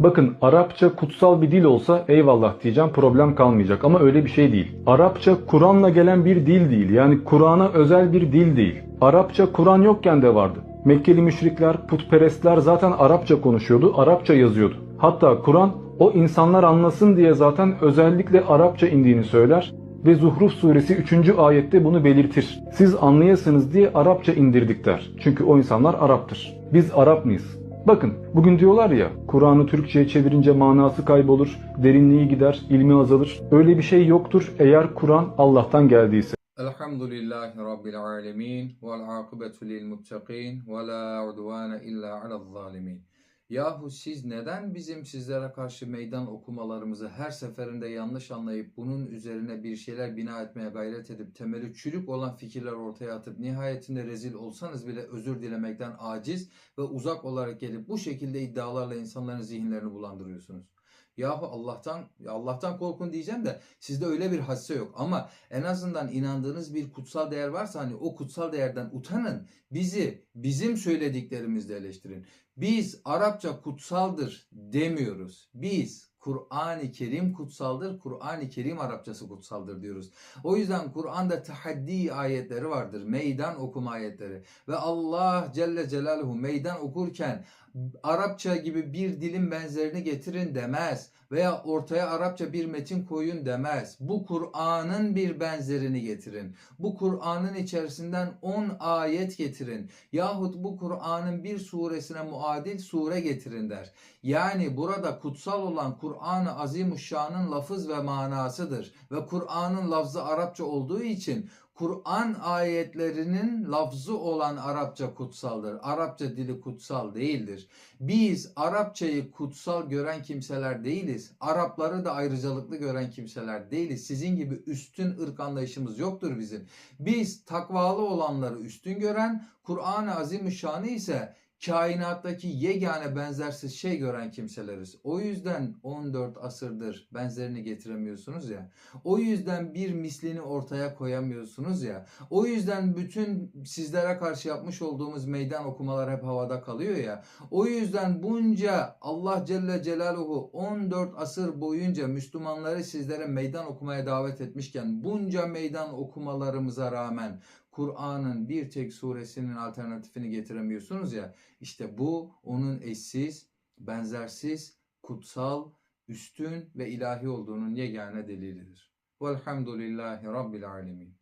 Bakın Arapça kutsal bir dil olsa eyvallah diyeceğim problem kalmayacak ama öyle bir şey değil. Arapça Kur'an'la gelen bir dil değil yani Kur'an'a özel bir dil değil. Arapça Kur'an yokken de vardı. Mekkeli müşrikler, putperestler zaten Arapça konuşuyordu, Arapça yazıyordu. Hatta Kur'an o insanlar anlasın diye zaten özellikle Arapça indiğini söyler ve Zuhruf suresi 3. ayette bunu belirtir. Siz anlayasınız diye Arapça indirdik der. Çünkü o insanlar Arap'tır. Biz Arap mıyız? Bakın bugün diyorlar ya Kur'an'ı Türkçe'ye çevirince manası kaybolur, derinliği gider, ilmi azalır. Öyle bir şey yoktur eğer Kur'an Allah'tan geldiyse. Elhamdülillahi Rabbil alemin vel akibetu lil muttaqin ve la illa alel zalimin. Yahu siz neden bizim sizlere karşı meydan okumalarımızı her seferinde yanlış anlayıp bunun üzerine bir şeyler bina etmeye gayret edip temeli çürük olan fikirler ortaya atıp nihayetinde rezil olsanız bile özür dilemekten aciz ve uzak olarak gelip bu şekilde iddialarla insanların zihinlerini bulandırıyorsunuz? Yahu Allah'tan Allah'tan korkun diyeceğim de sizde öyle bir hasse yok ama en azından inandığınız bir kutsal değer varsa hani o kutsal değerden utanın. Bizi bizim söylediklerimizle eleştirin. Biz Arapça kutsaldır demiyoruz. Biz Kur'an-ı Kerim kutsaldır, Kur'an-ı Kerim Arapçası kutsaldır diyoruz. O yüzden Kur'an'da tahaddi ayetleri vardır, meydan okuma ayetleri. Ve Allah Celle Celaluhu meydan okurken Arapça gibi bir dilin benzerini getirin demez veya ortaya Arapça bir metin koyun demez. Bu Kur'an'ın bir benzerini getirin. Bu Kur'an'ın içerisinden 10 ayet getirin. Yahut bu Kur'an'ın bir suresine muadil sure getirin der. Yani burada kutsal olan Kur'an-ı Azimuşşan'ın lafız ve manasıdır. Ve Kur'an'ın lafzı Arapça olduğu için Kur'an ayetlerinin lafzı olan Arapça kutsaldır. Arapça dili kutsal değildir. Biz Arapçayı kutsal gören kimseler değiliz. Arapları da ayrıcalıklı gören kimseler değiliz. Sizin gibi üstün ırk anlayışımız yoktur bizim. Biz takvalı olanları üstün gören, Kur'an-ı Azimüşşan'ı ise kainattaki yegane benzersiz şey gören kimseleriz. O yüzden 14 asırdır benzerini getiremiyorsunuz ya. O yüzden bir mislini ortaya koyamıyorsunuz ya. O yüzden bütün sizlere karşı yapmış olduğumuz meydan okumalar hep havada kalıyor ya. O yüzden bunca Allah Celle Celaluhu 14 asır boyunca Müslümanları sizlere meydan okumaya davet etmişken bunca meydan okumalarımıza rağmen Kur'an'ın bir tek suresinin alternatifini getiremiyorsunuz ya. İşte bu onun eşsiz, benzersiz, kutsal, üstün ve ilahi olduğunun yegane delilidir. Velhamdülillahi Rabbil Alemin.